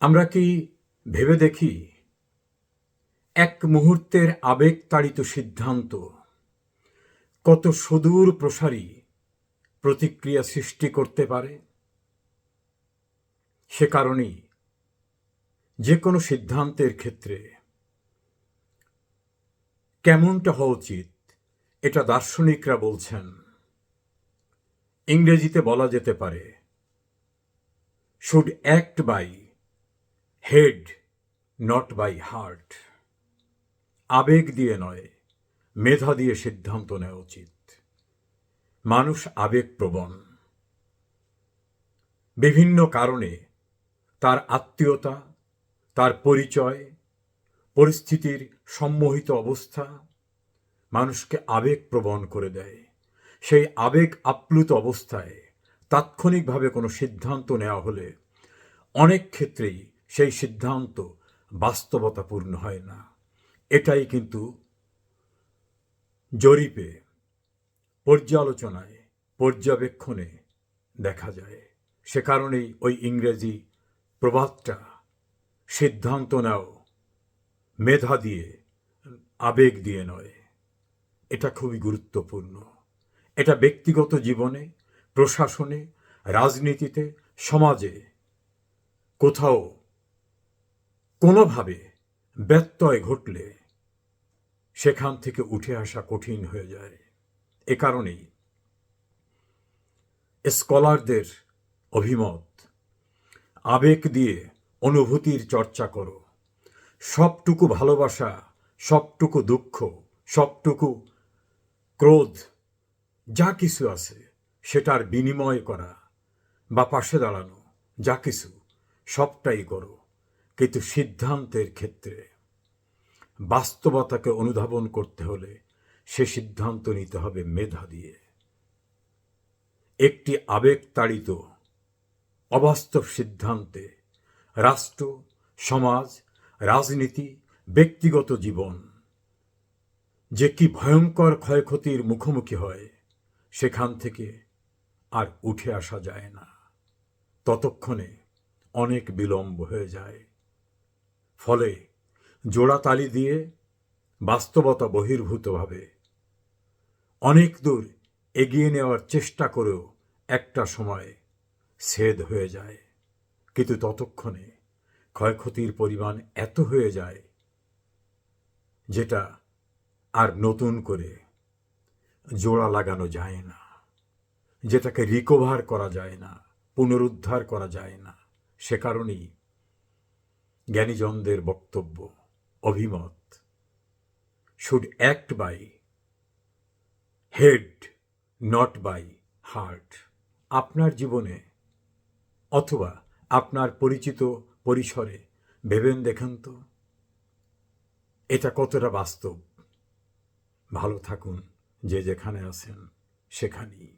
আমরা কি ভেবে দেখি? এক মুহূর্তের আবেগতাড়িত সিদ্ধান্ত। কত সুদূর প্রসারী প্রতিক্রিয়া সৃষ্টি করতে পারে? সে কারণেই যে কোনো সিদ্ধান্তের ক্ষেত্রে কেমনটা হওয়া উচিত, এটা দার্শনিকরা বলছেন। ইংরেজিতে বলা যেতে পারে should act by head not by heart আবেগ দিয়ে নয়, মেধা দিয়ে সিদ্ধান্ত নেওয়া উচিত। মানুষ আবেগপ্রবণ। বিভিন্ন কারণে তার আত্মীয়তা, তার পরিচয়, পরিস্থিতির সম্মোহিত অবস্থা মানুষকে আবেগপ্রবণ করে দেয়। সেই আবেগ আপ্লুত অবস্থায় তাৎক্ষণিকভাবে কোনো সিদ্ধান্ত নেওয়া হলে অনেক ক্ষেত্রেই সেই সিদ্ধান্ত বাস্তবতাপূর্ণ হয় না। এটাই কিন্তু জরিপে, পর্যালোচনায়, পর্যবেক্ষণে দেখা যায়। সে কারণেই ওই ইংরেজি প্রবাদটা, সিদ্ধান্ত নাও, মেধা দিয়ে, আবেগ দিয়ে নয়। এটা খুবই গুরুত্বপূর্ণ। এটা ব্যক্তিগত জীবনে, প্রশাসনে, রাজনীতিতে, সমাজে কোথাও কোনোভাবে ব্যত্যয় ঘটলে সেখান থেকে উঠে আসা কঠিন হয়ে যায়। এ কারণেই স্কলারদের অভিমত, আবেগ দিয়ে অনুভূতির চর্চা করো। সবটুকু ভালোবাসা, সবটুকু দুঃখ, সবটুকু ক্রোধ, যা কিছু আছে সেটার বিনিময় করা বা পাশে দাঁড়ানো, যা কিছু সবটাই করো। কিন্তু সিদ্ধান্তের ক্ষেত্রে বাস্তবতাকে অনুধাবন করতে হলে সে সিদ্ধান্ত নিতে হবে মেধা দিয়ে। একটি আবেগ তাড়িত অবাস্তব সিদ্ধান্তে রাষ্ট্র, সমাজ, রাজনীতি, ব্যক্তিগত জীবন যে কি ভয়ঙ্কর ক্ষয়ক্ষতির মুখোমুখি হয়, সেখান থেকে আর উঠে আসা যায় না। ততক্ষণে অনেক বিলম্ব হয়ে যায়। ফলে জোড়া তালি দিয়ে বাস্তবতা বহির্ভূতভাবে। অনেক দূর এগিয়ে নেওয়ার চেষ্টা করেও একটা সময় ছেদ হয়ে যায়। কিন্তু ততক্ষণে ক্ষয়ক্ষতির পরিমাণ এত হয়ে যায় যেটা আর নতুন করে জোড়া লাগানো যায় না, যেটাকে রিকভার করা যায় না, পুনরুদ্ধার করা যায় না। সে কারণেই জ্ঞানীজনদের বক্তব্য, অভিমত। Should act by head not by heart আপনার জীবনে অথবা আপনার পরিচিত পরিসরে ভেবেন দেখেন তো। এটা কতটা বাস্তব? ভালো থাকুন, যে যেখানে আছেন, সেখানেই।